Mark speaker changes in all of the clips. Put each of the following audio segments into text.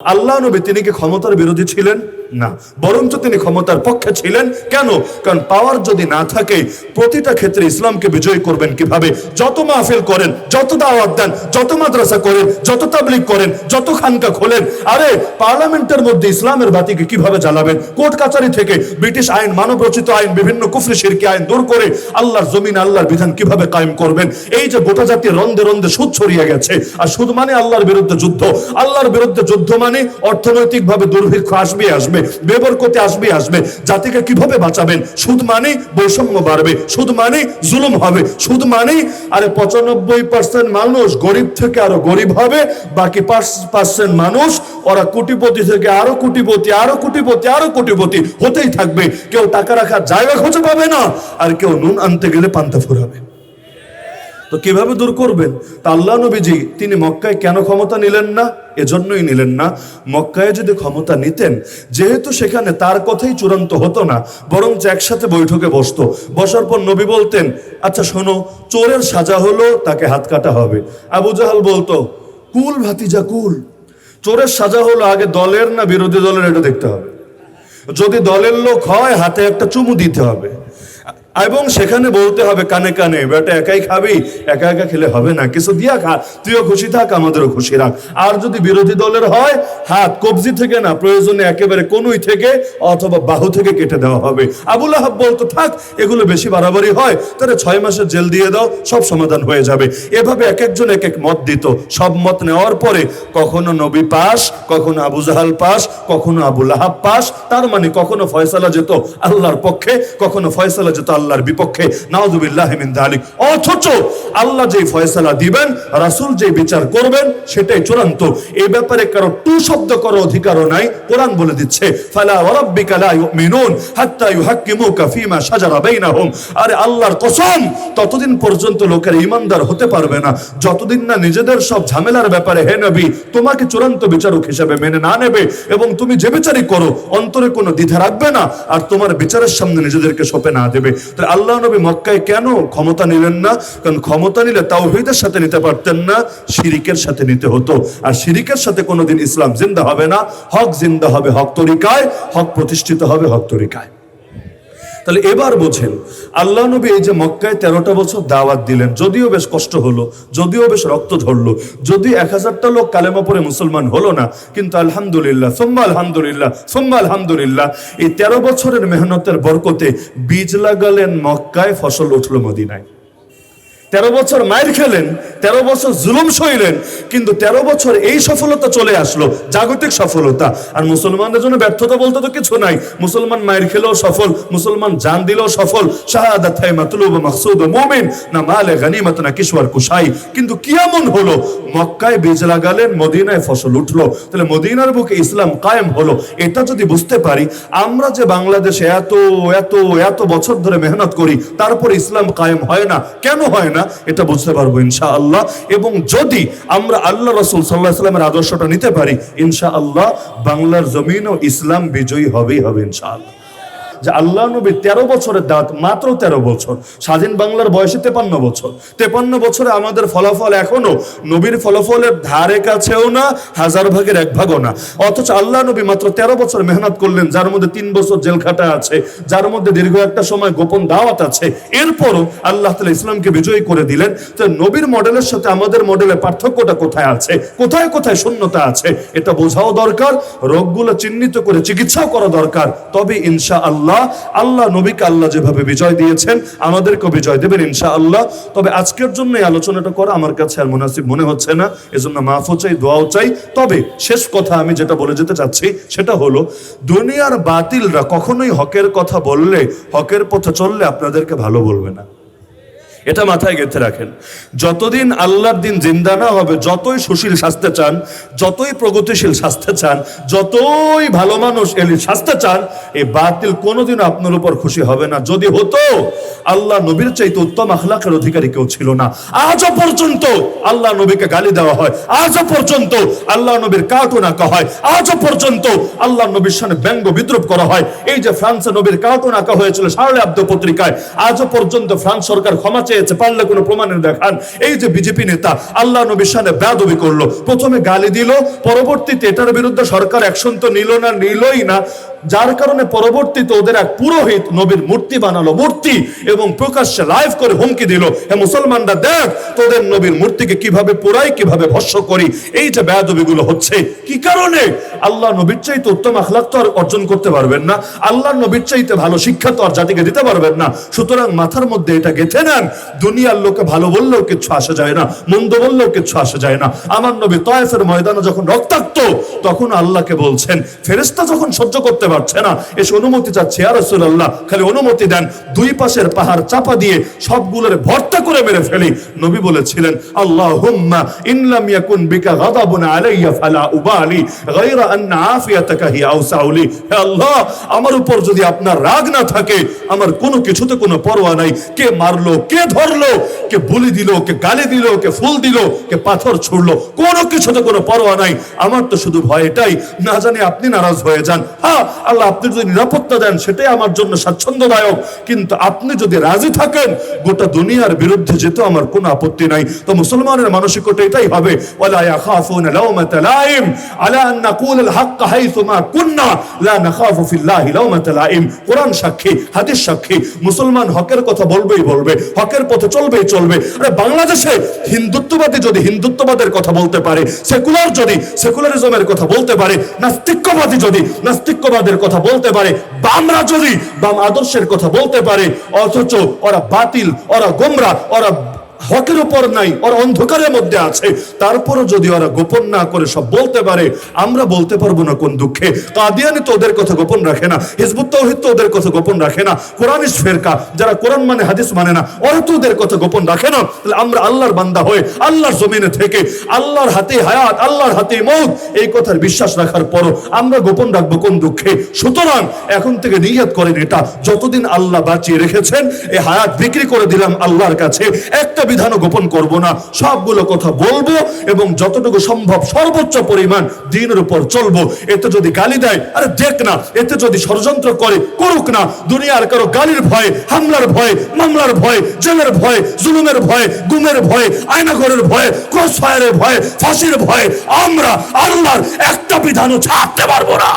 Speaker 1: আল্লাহ নবী তিনি কি ক্ষমতার বিরোধী ছিলেন? না। বরঞ্চ তিনি ক্ষমতার পক্ষে ছিলেন। কেন? কারণ পাওয়ার যদি না থাকে, প্রতিটা ক্ষেত্রে ইসলামকে বিজয়ী করবেন কীভাবে? যত মাহফিল করেন, যত দাওয়াত দেন, যত মাদ্রাসা করেন, যত তাবলিগ করেন, যত খানকা খোলেন, আরে পার্লামেন্টের মধ্যে ইসলামের বাতিকে কীভাবে জ্বালাবেন? কোর্ট কাচারি থেকে ব্রিটিশ আইন মানব রচিত আইন, বিভিন্ন কুফরি শিরকি আইন দূর করে আল্লাহর জমিন, আল্লাহর বিধান কীভাবে কায়েম করবেন? এই যে গোটা জাতির রন্ধে রন্ধে সুদ ছড়িয়ে গেছে। আর সুদ মানে আল্লাহর বিরুদ্ধে যুদ্ধ? আল্লাহর বিরুদ্ধে যুদ্ধ মানে অর্থনৈতিকভাবে দুর্ভিক্ষ আসবে আসবে। বেবরকতে আসবে আসবে। জাতিকে কীভাবে বাঁচাবেন? সুদ মানে বৈষম্য বাড়বে, সুদ মানে জুলুম হবে, সুদ মানে আরে পঁচানব্বই পার্সেন্ট মানুষ গরিব থেকে আরও গরিব হবে, বাকি পার্সেন্ট মানুষ, ওরা কোটিপতি থেকে আরও কোটিপতি আরও কোটিপতি আরও কোটিপতি, হতেই থাকবে। কেউ টাকা রাখার জায়গা খুঁজে পাবে না, আর কেউ নুন আনতে গেলে পান্তা ফুরাবে। তো কীভাবে দূর করবেন? তা আল্লাহ নবীজি, তিনি মক্কায় কেন ক্ষমতা নিলেন না? এজন্যই নিলেন না। মক্কায় যদি ক্ষমতা নিতেন, যেহেতু সেখানে তার কথাই চূড়ান্ত হতো না, বরঞ্চ একসাথে বৈঠকে বসতো। বসার পর নবী বলতেন আচ্ছা শোনো, চোরের সাজা হলো, তাকে হাত কাটা হবে। আবু জাহাল বলতো, কুল ভাতিজা, কুল। চোরের সাজা হলো আগে দলের না বিরোধী দলের, এটা দেখতে হবে। যদি দলের লোক হয়, হাতে একটা চুমু দিতে হবে। এবং সেখানে বলতে হবে, কানে কানে, বেটা একাই খাবি? একা একা খেলে হবে না। কিছু দিয়া খা, তুইও খুশি থাক, আমাদেরও খুশি রাখ। আর যদি বিরোধী দলের হয়, হাত কবজি থেকে না, প্রয়োজনে একেবারে কোনুই থেকে অথবা বাহু থেকে কেটে দেওয়া হবে। আবুল আহাব বলতো, থাক, এগুলো বেশি বাড়াবাড়ি হয় তাহলে ছয় মাসের জেল দিয়ে দাও, সব সমাধান হয়ে যাবে। এভাবে এক একজন এক এক মত দিত। সব মত নেওয়ার পরে কখনো নবী পাস, কখনো আবু জাহাল পাস, কখনো আবুল আহাব পাস, তার মানে কখনো ফয়সালা যেত আল্লাহর পক্ষে, কখনো ফয়সালা যেত আল্লাহর বিপক্ষে অথচ আল্লাহ যেই ফয়সালা দিবেন, রাসূল যেই বিচার করবেন, সেটাই চূড়ান্ত। এই ব্যাপারে কারও টু শব্দ করার অধিকারও নাই, কোরআন বলে দিচ্ছে আরে আল্লাহর কসম, ততদিন পর্যন্ত লোকের ইমানদার হতে পারবে না। যতদিন না নিজেদের সব ঝামেলার ব্যাপারে, হে নবী, তোমাকে চূড়ান্ত বিচারক হিসেবে মেনে না নেবে, এবং তুমি যে বিচারই করো, অন্তরে কোনো দ্বিধা রাখবে না, আর তোমার বিচারের সামনে নিজেদেরকে সঁপে না দেবে। তো আল্লাহ নবী মক্কায় কেন ক্ষমতা নিলেন না? কারণ ক্ষমতা নিলে তাওহীদের সাথে নিতে পারতেন না, শিরিকের সাথে নিতে হতো। আর শিরিকের সাথে কোনোদিন ইসলাম জিন্দা হবে না, হক জিন্দা হবে হক তরিকায়, হক প্রতিষ্ঠিত হবে হক তরিকায়। তাহলে এবার বোঝেন, আল্লাহ নবী এই যে মক্কায় তেরোটা বছর দাওয়াত দিলেন, যদিও বেশ কষ্ট হলো, যদিও বেশ রক্ত ধরলো যদি এক হাজারটা লোক কালেমা পরে মুসলমান হলো না, কিন্তু আলহামদুলিল্লাহ, সোম্মা আলহামদুলিল্লাহ সোম্মা আলহামদুলিল্লাহ, এই তেরো বছরের মেহনতের বরকতে বীজ লাগালেন মক্কায়, ফসল উঠল মদিনায়। তেরো বছর মায়ের খেলেন, তেরো বছর জুলুম সইলেন, কিন্তু তেরো বছর এই সফলতা চলে আসলো, জাগতিক সফলতা। আর মুসলমানদের জন্য ব্যর্থতা বলতে তো কিছু নাই। মুসলমান মায়ের খেলেও সফল, মুসলমান জান দিলেও সফল। মুমিন, না না কিশোর কুশাই। কিন্তু কি এমন হলো? মক্কায় বীজ লাগালেন, মদিনায় ফসল উঠল। তাহলে মদিনার বুকে ইসলাম কায়েম হলো। এটা যদি বুঝতে পারি, আমরা যে বাংলাদেশে এত এত এত বছর ধরে মেহনত করি, তারপর ইসলাম কায়েম হয় না। কেন হয় না? এটা বুঝতে পারব ইনশা আল্লাহ এবং যদি আমরা আল্লাহ রসুল সাল্লাহ সাল্লামের আদর্শটা নিতে পারি ইনশা আল্লাহ বাংলার জমিন ও ইসলাম বিজয়ী হবেই হবে ইনশা আল্লাহ যে আল্লাহ নবী তেরো বছরের দাঁত মাত্র তেরো বছর। স্বাধীন বাংলার বয়সে তেপান্ন বছর। তেপান্ন বছরে আমাদের ফলাফল এখনও। নবীর ফলাফলের ধারে কাছেও না, হাজার ভাগের এক ভাগও না। অথচ আল্লাহ নবী মাত্র তেরো বছর মেহনত করলেন, যার মধ্যে তিন বছর জেল খাটা আছে, যার মধ্যে দীর্ঘ একটা সময় গোপন দাওয়াত আছে। এরপরও আল্লাহ তালা ইসলামকে বিজয়ী করে দিলেন। তো নবীর মডেলের সাথে আমাদের মডেলের পার্থক্যটা কোথায় আছে? কোথায় কোথায় শূন্যতা আছে? এটা বোঝাও দরকার, রোগগুলো চিহ্নিত করে চিকিৎসাও করা দরকার। তবে ইনশা আল্লাহ আল্লাহ আল্লাহ নবীকে আল্লাহ যেভাবে বিজয় দিয়েছেন, আমাদেরকেও বিজয় দেবেন ইনশা আল্লাহ তবে আজকের জন্য এই আলোচনাটা করা আমার কাছে আর মুনাসিব মনে হচ্ছে না, এজন্য মাফও চাই, দোয়াও চাই। তবে শেষ কথা আমি যেটা বলে যেতে চাচ্ছি, সেটা হলো, দুনিয়ার বাতিলরা কখনোই হকের কথা বললে, হকের পথে চললে আপনাদেরকে ভালো বলবে না। এটা মাথায় গেঁথে রাখেন। যতদিন আল্লাহর দিন জিন্দা না হবে, যতই সুশীল সাজতে চান, যতই প্রগতিশীল সাজতে চান, যতই ভালো মানুষ এলি সাজতে চান, এই বাতিল কোনোদিন আপনার উপর খুশি হবে না। যদি হতো, আল্লাহ নবীর চাইতে উত্তম আখলাকের অধিকারী কেউ ছিল না। আজও পর্যন্ত আল্লাহ নবীকে গালি দেওয়া হয়। আজও পর্যন্ত আল্লাহ নবীর কার্টুন আঁকা হয়। আজও পর্যন্ত আল্লাহ নবীর সামনে ব্যঙ্গ বিদ্রুপ করা হয়। এই যে ফ্রান্সে নবীর কার্টুন আঁকা হয়েছিল শার্লে আব্দ পত্রিকায়, আজও পর্যন্ত ফ্রান্স সরকার ক্ষমা চেয়েছে, পারলে কোনো প্রমাণের দেখান এই যে বিজেপি নেতা, আল্লাহ নবীর সামনে বেয়াদবি করল। প্রথমে গালি দিল, পরবর্তীতে এটার বিরুদ্ধে সরকার অ্যাকশন তো নিল না, নিলই না। যার কারণে পরবর্তীতে ওদের এক পুরোহিত নবীর মূর্তি বানালো, মূর্তি, এবং প্রকাশ্যে লাইভ করে হুমকি দিল। হে মুসলমানরা, দেখ তোদের নবীর মূর্তিকে কীভাবে পোড়াই, কীভাবে ভস্য করি, এই যে বেয়াদবিগুলো হচ্ছে। কি কারণে? আল্লাহ নবীর চাইতে উত্তম আখলাক তো আর অর্জন করতে পারবেন না। আল্লাহ নবীর চাইতে ভালো শিক্ষা তো আর জাতিকে দিতে পারবেন না। সুতরাং মাথার মধ্যে এটা গেথে নেন। দুনিয়ার লোকে ভালো বললেও কিচ্ছু আসা যায় না, মন্দ বললেও কিচ্ছু আসা যায় না। আমার নবী তয়েফের ময়দানে যখন রক্তাক্ত, তখন আল্লাহকে বলছেন ফেরেস্তা যখন সহ্য করতে পারছে না। এসে অনুমতি চাচ্ছে আর আল্লাহ খালি অনুমতি দেন। দুই পাশের পাহাড় চাপা দিয়ে সবগুলোর ভর্তা করে মেরে ফেলি। নবী বলেছিলেন আল্লাহ হুম্মা ইনলাম ইয়াকুন বিকা গাদাবুন আলাইয়া ফালা উবালি, গায়রা আফিয়াতাকা হি আউসাউলি হে আল্লাহ, আমার উপর যদি আপনার রাগ না থাকে, আমার কোনো কিছুতে কোনো পরোয়া নাই। কে মারলো, কে ধরলো, কে বুলি দিল, কে গালি দিল, কে ফুল দিল, কে পাথর ছুড়লো, কোনো কিছুতে কোনো পরোয়া নাই। আমার তো শুধু ভয় এটাই না জানি আপনি নারাজ হয়ে যান। হ্যাঁ আল্লাহ আপনি যদি নিরাপত্তা দেন, সেটাই আমার জন্য স্বাচ্ছন্দ্যদায়ক। কিন্তু আপনি যদি রাজি থাকেন, গোটা দুনিয়ার বিরুদ্ধে যেতে আমার কোনো আপত্তি নাই, তো মুসলমানের মানসিকতা এটাই হবে, ওয়ালা কথা হিন্দুত্ববাদী যদি হিন্দুত্ববাদের কথা বলতে পারে, সেকুলার যদি সেকুলারিজমের কথা বলতে পারে, নাস্তিক্যবাদী যদি কথা বলতে পারে, বামরা যদি বাম আদর্শের কথা বলতে পারে, অথচ ওরা বাতিল, ওরা গোমরা, ওরা হকের উপর নাই, ওরা অন্ধকারের মধ্যে আছে। তারপরও যদি ওরা গোপন না করে সব বলতে পারে, আমরা বলতে পারব না কোন দুঃখে। কাদিয়ানি তো ওদের কথা গোপন রাখে না, হিজবুত তৌহিদ তো ওদের কথা গোপন রাখে না কোরআনিস ফেরকা, যারা কোরআন মানে হাদিস মানে না, ওরা তো ওদের কথা গোপন রাখে না। তাহলে আমরা আল্লাহর বান্দা হয়ে, আল্লাহর জমিনে থেকে, আল্লাহর হাতে হায়াত, আল্লাহর হাতে মৌত, এই কথার বিশ্বাস রাখার পরও আমরা গোপন রাখব কোন দুঃখে। সুতরাং এখন থেকে নিয়ত করেন এটা, যতদিন আল্লাহ বাঁচিয়ে রেখেছেন এই হায়াত বিক্রি করে দিলাম আল্লাহর কাছে, একটা বিধানও গোপন করব না। সবগুলো কথা বলব এবং যতটুকু সম্ভব সর্বোচ্চ পরিমাণ দিনের উপর চলবো। এতে যদি গালি দেয়, আরে দেখ না, এতে যদি ষড়যন্ত্র করে, করুক না, দুনিয়ার কারও গালির ভয়ে, হামলার ভয়ে, মামলার ভয়ে, জেলের ভয়ে, জুলুমের ভয়ে, গুমের ভয়ে, আয়নাঘরের ভয়ে ক্রস ফায়ারের ভয়ে, ফাঁসির ভয়ে, আমরা আল্লাহর একটা বিধানও ছাড়তে পারব না।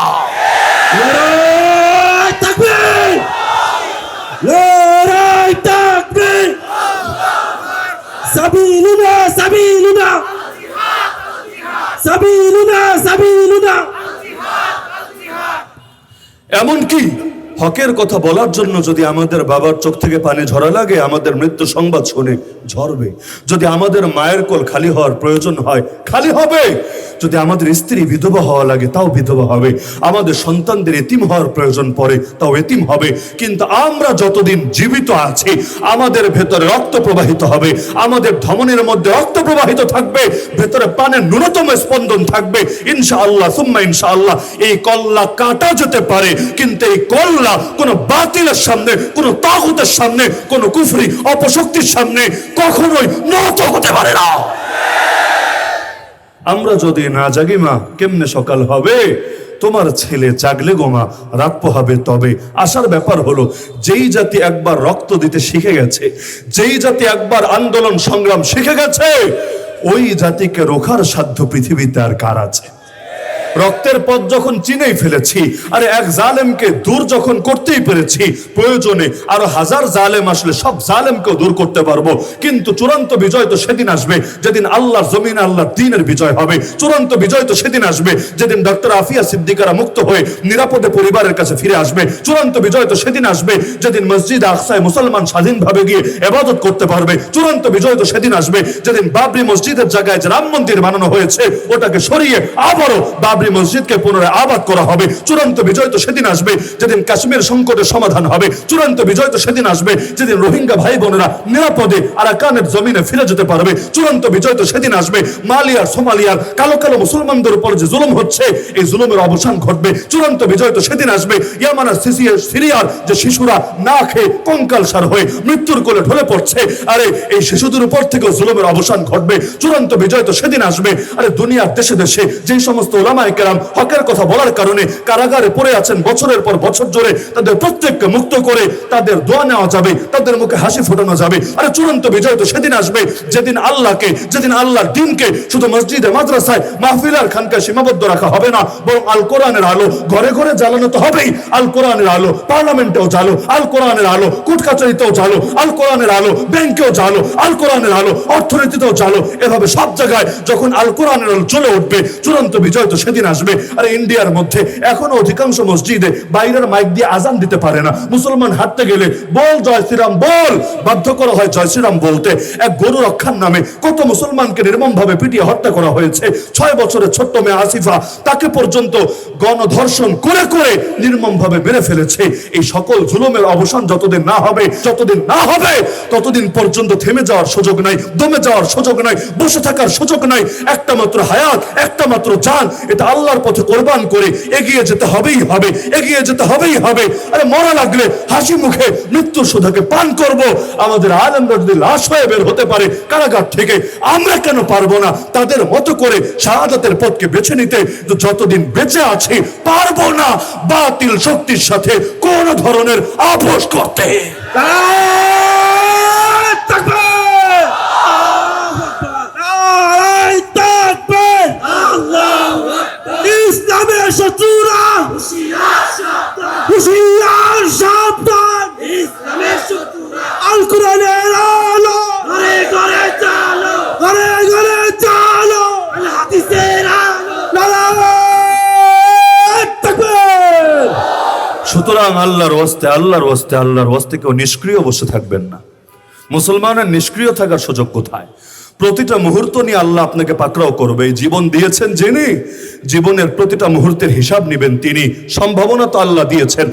Speaker 2: সাবিলুনা সাবিলুনা। সাবিলুনা সাবিলুনা।
Speaker 1: এমনকি হকের কথা বলার জন্য যদি আমাদের বাবার চোখ থেকে পানি ঝরা লাগে, আমাদের মৃত্যু সংবাদ শুনে ঝরবে। যদি আমাদের মায়ের কোল খালি হওয়ার প্রয়োজন হয়, খালি হবে। যদি আমাদের স্ত্রী বিধবা হওয়া লাগে, তাও বিধবা হবে। আমাদের সন্তানদের এতিম হওয়ার প্রয়োজন পড়ে, তাও এতিম হবে। কিন্তু আমরা যতদিন জীবিত আছি, আমাদের ভেতরে রক্ত প্রবাহিত হবে। আমাদের ধমনের মধ্যে রক্ত প্রবাহিত থাকবে। ভেতরে পানের ন্যূনতম স্পন্দন থাকবে। ইনশাআল্লাহ, সুম্মা ইনশাআল্লাহ, এই কল্লা কাটা যেতে পারে, কিন্তু এই কল্লা কোনো বাতিলের সামনে, কোনো তাগুতের সামনে, কোনো কুফরি অপশক্তির সামনে কখনোই নত হতে পারে না। আমরা যদি না জাগি মা, কেমনে সকাল হবে? তোমার ছেলে জাগলে গোমা রাত পোহাবে তবে। আসার ব্যাপার হলো, যেই জাতি একবার রক্ত দিতে শিখে গেছে, যেই জাতি একবার আন্দোলন সংগ্রাম শিখে গেছে, ওই জাতিকে রোখার সাধ্য পৃথিবীতে আর কার আছে? রক্তের পথ যখন চিনেই ফেলেছি, আরে এক জালেমকে দূর যখন করতেই পেরেছি, প্রয়োজনে আরও হাজার জালেম আসলে সব জালেমকেও দূর করতে পারব। কিন্তু চূড়ান্ত বিজয় তো সেদিন আসবে, যেদিন আল্লাহর জমিন আল্লাহর দিনের বিজয় হবে। চূড়ান্ত বিজয় তো সেদিন আসবে, যেদিন ডক্টর আফিয়া সিদ্দিকারা মুক্ত হয়ে নিরাপদে পরিবারের কাছে ফিরে আসবে। চূড়ান্ত বিজয় তো সেদিন আসবে, যেদিন মসজিদ আকসায় মুসলমান স্বাধীনভাবে গিয়ে এবাদত করতে পারবে। চূড়ান্ত বিজয় তো সেদিন আসবে, যেদিন বাবরি মসজিদের জায়গায় যে রাম মন্দির বানানো হয়েছে, ওটাকে সরিয়ে আবারও বাবরি মসজিদকে পুনরায় আবাদ করা হবে। চূড়ান্ত বিজয় তো সেদিন আসবে, যেদিন কাশ্মীর সংকটের সমাধান হবে। চূড়ান্ত বিজয় তো সেদিন আসবে, যেদিন রোহিঙ্গা ভাই বোনেরা নিরাপদে আরাকানের জমিনে ফিরে যেতে পারবে। চূড়ান্ত বিজয় তো সেদিন আসবে মালিয়ার সোমালিয়ার কালো কালো মুসলমানদের উপর যে জুলুম হচ্ছে, এই জুলুমের অবসান ঘটবে। চূড়ান্ত বিজয় তো সেদিন আসবে, ইয়ামানার সিসিয়ার সিরিয়ার যে শিশুরা না খেয়ে কঙ্কাল সার হয়ে মৃত্যুর কোলে ঢলে পড়ছে, আরে এই শিশুদের উপর থেকে জুলুমের অবসান ঘটবে। চূড়ান্ত বিজয় তো সেদিন আসবে, আরে দুনিয়ার দেশে দেশে যে সমস্ত ওলামায়ে কেরাম হকের কথা বলার কারণে কারাগারে পড়ে আছেন বছরের পর বছর জুড়ে তাদের প্রত্যেককে মুক্ত করে তাদের দোয়া নেওয়া যাবে, তাদের মুখে হাসি ফোটানো যাবে। আরে চূড়ান্ত বিজয় তো সেদিন আসবে, যেদিন আল্লাহকে, যেদিন আল্লাহর দিনকে শুধু মসজিদে, মাদ্রাসায় মাহফিলার খানকায় সীমাবদ্ধ রাখা হবে না, বরং আল কোরআনের আলো ঘরে ঘরে জ্বালানো তো হবেই। আল কোরআনের আলো পার্লামেন্টেও জ্বালো আল কোরআনের আলো কোর্ট কাচারিতেও জ্বালো আল কোরআনের আলো ব্যাংকেও জ্বালো আল কোরআনের আলো অর্থনীতিতেও জ্বালো। এভাবে সব জায়গায় যখন আল কোরআনের আলো চলে উঠবে, চূড়ান্ত বিজয় তো সেদিন আসবে। আর ইন্ডিয়ার মধ্যে এখনও অধিকাংশ মসজিদে বাইরের মাইক দিয়ে আজান দিতে পারে না। মুসলমান হাঁটতে গেলে বল জয় শ্রীরাম, বল! বাধ্য করা হয় জয় শ্রীরাম বলতে। এক গরু রক্ষার নামে কত মুসলমানকে নির্মম ভাবে পিটিয়ে হত্যা করা হয়েছে। ছয় বছরের ছোট্ট মেয়ে আসিফা তাকে পর্যন্ত গণধর্ষণ করে করে নির্মম ভাবে মেরে ফেলেছে। এই সকল জুলুমের অবসান যতদিন না হবে, যতদিন না হবে, ততদিন পর্যন্ত থেমে যাওয়ার সুযোগ নাই, দমে যাওয়ার সুযোগ নাই, বসে থাকার সুযোগ নাই। একটা মাত্র হায়াত, একটা মাত্র জান, এটা আল্লাহর পথে কোরবান করে এগিয়ে যেতে হবেই হবে, এগিয়ে যেতে হবেই হবে। আরে মরা লাগলে হাসি মুখে মৃত্যুর সুধাকে পান করব। আমাদের আলমরা যদি লাশ হয়ে বের হতে পারে কারাগার থেকে। আমরা কেন পারব না? তাদের মতো করে শাহাদাতের পথকে বেছে নিতে যতদিন বেঁচে আছি, পারব না বাতিল শক্তির সাথে কোন ধরনের আপোষ করতে। সুতরাং আল্লাহর ওস্তে আল্লাহর ওস্তে আল্লাহর ওস্তে কেউ নিষ্ক্রিয় বসে থাকবেন না। মুসলমানের নিষ্ক্রিয় থাকার সুযোগ কোথায়? প্রতিটা মুহূর্ত নিয়ে আল্লাহ আপনাকে পাকড়াও করবে। জীবন দিয়েছেন যিনি, জীবনের প্রতিটা মুহূর্তের হিসাব নিবেন তিনি। সম্ভাবনা তো আল্লাহ দিয়েছেন।